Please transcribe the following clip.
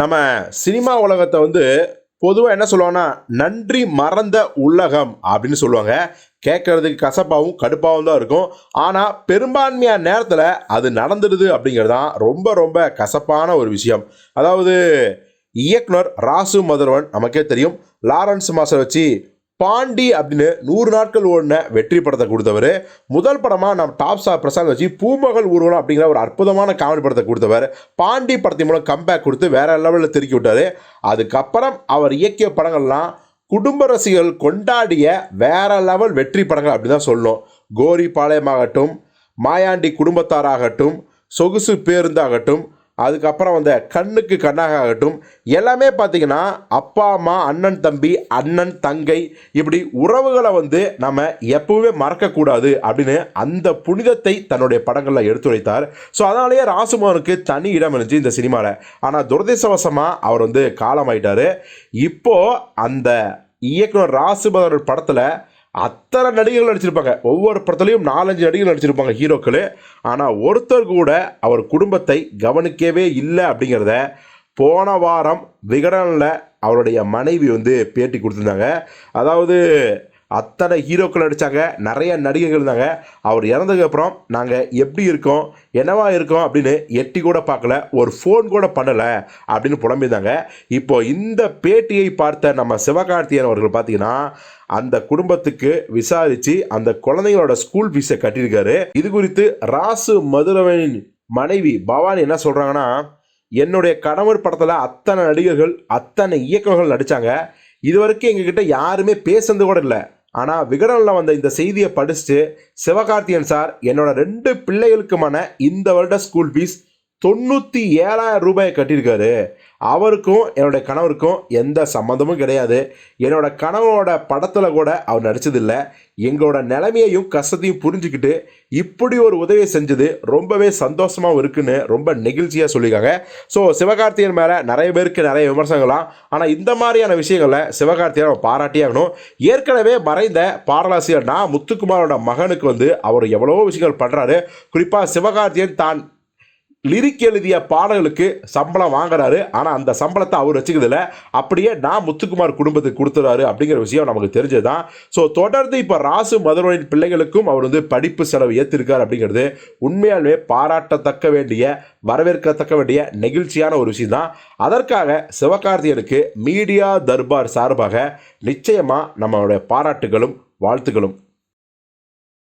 நம்ம சினிமா உலகத்தை வந்து பொதுவாக என்ன சொல்லுவாங்கன்னா நன்றி மறந்த உலகம் அப்படின்னு சொல்லுவாங்க. கேட்கறதுக்கு கசப்பாகவும் கடுப்பாகவும் தான் இருக்கும். ஆனால் பெரும்பான்மையான நேரத்தில் அது நடந்துடுது அப்படிங்கிறது தான் ரொம்ப ரொம்ப கசப்பான ஒரு விஷயம். அதாவது இயக்குனர் ராசு மதுரவன் நமக்கே தெரியும். லாரன்ஸ் மாசை வச்சு பாண்டி அப்படின்னு நூறு நாட்கள் ஓடின வெற்றி படத்தை கொடுத்தவர். முதல் படமாக நம்ம டாப் ஸ்டார் பிரசாந்த் வச்சு பூமகள் ஊர்வலம் அப்படிங்கிற ஒரு அற்புதமான காமெடி படத்தை கொடுத்தவர். பாண்டி படத்தின் மூலம் கம்பேக் கொடுத்து வேற லெவலில் திருக்கி விட்டார். அதுக்கப்புறம் அவர் இயக்கிய படங்கள்லாம் குடும்ப ரசிகர்கள் கொண்டாடிய வேற லெவல் வெற்றி படங்கள் அப்படி தான் சொல்லணும். கோரி பாளையமாகட்டும் மாயாண்டி குடும்பத்தாராகட்டும் சொகுசு பேருந்தாகட்டும் அதுக்கப்புறம் வந்த கண்ணுக்கு கண்ணாக ஆகட்டும். எல்லாமே பார்த்தீங்கன்னா அப்பா அம்மா அண்ணன் தம்பி அண்ணன் தங்கை இப்படி உறவுகளை வந்து நம்ம எப்பவுமே மறக்கக்கூடாது அப்படின்னு அந்த புனிதத்தை தன்னுடைய படங்களில் எடுத்துரைத்தார் ஸோ அதனாலேயே ராசுமோகனுக்கு தனி இடம் இருந்துச்சு இந்த சினிமாவில் ஆனால் துரதிசவசமாக அவர் வந்து காலமாயிட்டார். இப்போது அந்த இயக்குனர் ராசுமோகன் படத்தில் அத்தனை நடிகர்கள் நடிச்சிருப்பாங்க. ஒவ்வொரு படத்துலையும் நாலஞ்சு நடிகர்கள் நடிச்சிருப்பாங்க ஹீரோக்கள். ஆனால் ஒருத்தர் கூட அவர் குடும்பத்தை கவனிக்கவே இல்லை அப்படிங்கிறத போன வாரம் விகடனில் அவருடைய மனைவி வந்து பேட்டி கொடுத்துருந்தாங்க. அதாவது அத்தனை ஹீரோக்கள் நடித்தாங்க நிறைய நடிகைகள் இருந்தாங்க. அவர் இறந்ததுக்கப்புறம் நாங்கள் எப்படி இருக்கோம் என்னவா இருக்கோம் அப்படின்னு எட்டி கூட பார்க்கல ஒரு ஃபோன் கூட பண்ணலை அப்படின்னு புலம்பியிருந்தாங்க. இப்போ இந்த பேட்டியை பார்த்த நம்ம சிவகார்த்தியன் அவர்கள் பார்த்தீங்கன்னா அந்த குடும்பத்துக்கு விசாரித்து அந்த குழந்தைங்களோட ஸ்கூல் ஃபீஸை கட்டியிருக்காரு. இது குறித்து ராசு மதுரவனின் மனைவி பவானி என்ன சொல்கிறாங்கன்னா என்னுடைய கணவர் படத்தில் அத்தனை நடிகர்கள் அத்தனை இயக்கங்கள் நடித்தாங்க இதுவரைக்கும் எங்ககிட்ட யாருமே பேசுனது கூட இல்லை. ஆனால் விகடனில் வந்த இந்த செய்தியை படிச்சுட்டு சிவகார்த்தியன் சார் என்னோட ரெண்டு பிள்ளைகளுக்குமான இந்த வருட ஸ்கூல் ஃபீஸ் தொண்ணூற்றி ஏழாயிரம் ரூபாயை கட்டியிருக்காரு. அவருக்கும் என்னுடைய கணவருக்கும் எந்த சம்மந்தமும் கிடையாது. என்னோட கணவனோட படத்தில் கூட அவர் நடிச்சதில்லை. எங்களோட நிலைமையையும் கஷ்டத்தையும் புரிஞ்சுக்கிட்டு இப்படி ஒரு உதவியை செஞ்சது ரொம்பவே சந்தோஷமாகவும் இருக்குன்னு ரொம்ப நெகிழ்ச்சியாக சொல்லியிருக்காங்க. ஸோ சிவகார்த்தியன் மேலே நிறைய பேருக்கு நிறைய விமர்சனங்களாம் ஆனால் இந்த மாதிரியான விஷயங்களை சிவகார்த்தியை நம்ம பாராட்டியே ஆகணும். ஏற்கனவே மறைந்த பாடலாசிரியர் நான் முத்துக்குமாரோட மகனுக்கு வந்து அவர் எவ்வளவோ விஷயங்கள் பண்ணுறாரு குறிப்பாக சிவகார்த்தியன் தான் லிரிக் எழுதிய பாடல்களுக்கு சம்பளம் வாங்குறாரு. ஆனால் அந்த சம்பளத்தை அவர் வச்சுக்கிறதில்ல அப்படியே நான் முத்துக்குமார் குடும்பத்துக்கு கொடுத்துறாரு அப்படிங்கிற விஷயம் நமக்கு தெரிஞ்சது தான் ஸோ தொடர்ந்து இப்போ ராசு மதுரனின் பிள்ளைகளுக்கும் அவர் வந்து படிப்பு செலவு ஏற்றிருக்கார் அப்படிங்கிறது உண்மையாலுமே பாராட்டத்தக்க வேண்டிய வரவேற்கத்தக்க வேண்டிய நெகிழ்ச்சியான ஒரு விஷயம் தான் அதற்காக சிவகார்த்தியனுக்கு மீடியா தர்பார் சார்பாக நிச்சயமாக நம்மளுடைய பாராட்டுகளும் வாழ்த்துக்களும்